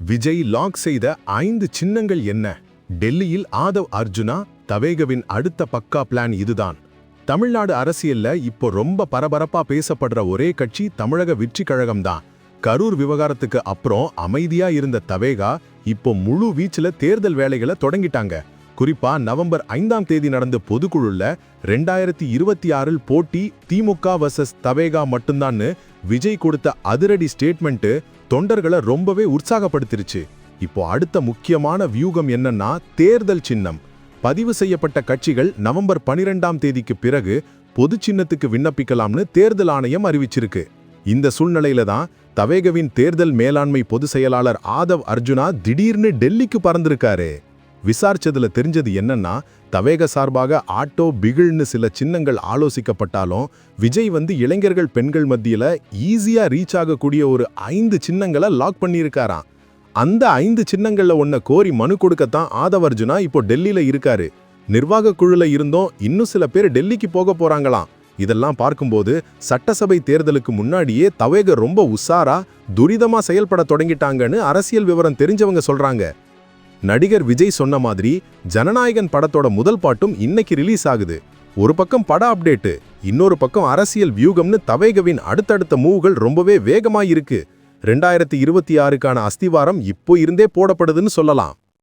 Vijay lock செய்த ஐந்து சின்னங்கள் என்ன? டெல்லியில் ஆதவ் அர்ஜுனா தவேகவின் அடுத்த பக்கா பிளான் இதுதான். தமிழ்நாடு அரசியல்ல இப்போ ரொம்ப பரபரப்பா பேசப்படுற ஒரே கட்சி தமிழக வெற்றி கழகம்தான் கரூர் விவகாரத்துக்கு அப்புறம் அமைதியா இருந்த தவேகா இப்போ முழு வீச்சுல தேர்தல் வேலைகளை தொடங்கிட்டாங்க. குறிப்பா நவம்பர் ஐந்தாம் தேதி நடந்த பொதுக்குழுல ரெண்டாயிரத்தி இருபத்தி ஆறில் போட்டி திமுக வர்சஸ் தவேகா மட்டும்தான்னு விஜய் கொடுத்த அதிரடி ஸ்டேட்மெண்ட் தொண்டர்களை ரொம்பவே உற்சாகப்படுத்திருச்சு. இப்போ அடுத்த முக்கியமான வியூகம் என்னன்னா தேர்தல் சின்னம். பதிவு செய்யப்பட்ட கட்சிகள் நவம்பர் பனிரெண்டாம் தேதிக்கு பிறகு பொது சின்னத்துக்கு விண்ணப்பிக்கலாம்னு தேர்தல் ஆணையம் அறிவிச்சிருக்கு. இந்த சூழ்நிலையில தான் தவேகவின் தேர்தல் மேலாண்மை பொதுச் செயலாளர் ஆதவ் அர்ஜுனா திடீர்னு டெல்லிக்கு பறந்திருக்காரு. விசாரிச்சதுல தெரிஞ்சது என்னன்னா தவேக சார்பாக ஆட்டோ பிகிழ்னு சில சின்னங்கள் ஆலோசிக்கப்பட்டாலும் விஜய் வந்து இளைஞர்கள் பெண்கள் மத்தியில ஈஸியா ரீச் ஆகக்கூடிய ஒரு ஐந்து சின்னங்களை லாக் பண்ணியிருக்காராம். அந்த ஐந்து சின்னங்கள்ல ஒன்ன கோரி மனு கொடுக்கத்தான் ஆதவர்ஜுனா இப்போ டெல்லியில இருக்காரு. நிர்வாக குழுல இருந்தும் இன்னும் சில பேர் டெல்லிக்கு போக போறாங்களாம். இதெல்லாம் பார்க்கும்போது சட்டசபை தேர்தலுக்கு முன்னாடியே தவேக ரொம்ப உஷாரா துரிதமா செயல்பட தொடங்கிட்டாங்கன்னு அரசியல் விவரம் தெரிஞ்சவங்க சொல்றாங்க. நடிகர் விஜய் சொன்ன மாதிரி ஜனநாயகன் படத்தோட முதல் பாட்டும் இன்னைக்கு ரிலீஸ் ஆகுது. ஒரு பக்கம் பட அப்டேட்டு இன்னொரு பக்கம் அரசியல் வியூகம்னு தவேகவின் அடுத்தடுத்த மூவ்கள் ரொம்பவே வேகமாயிருக்கு. ரெண்டாயிரத்தி இருபத்தி ஆறுக்கான அஸ்திவாரம் இப்போ இருந்தே போடப்படுதுன்னு சொல்லலாம்.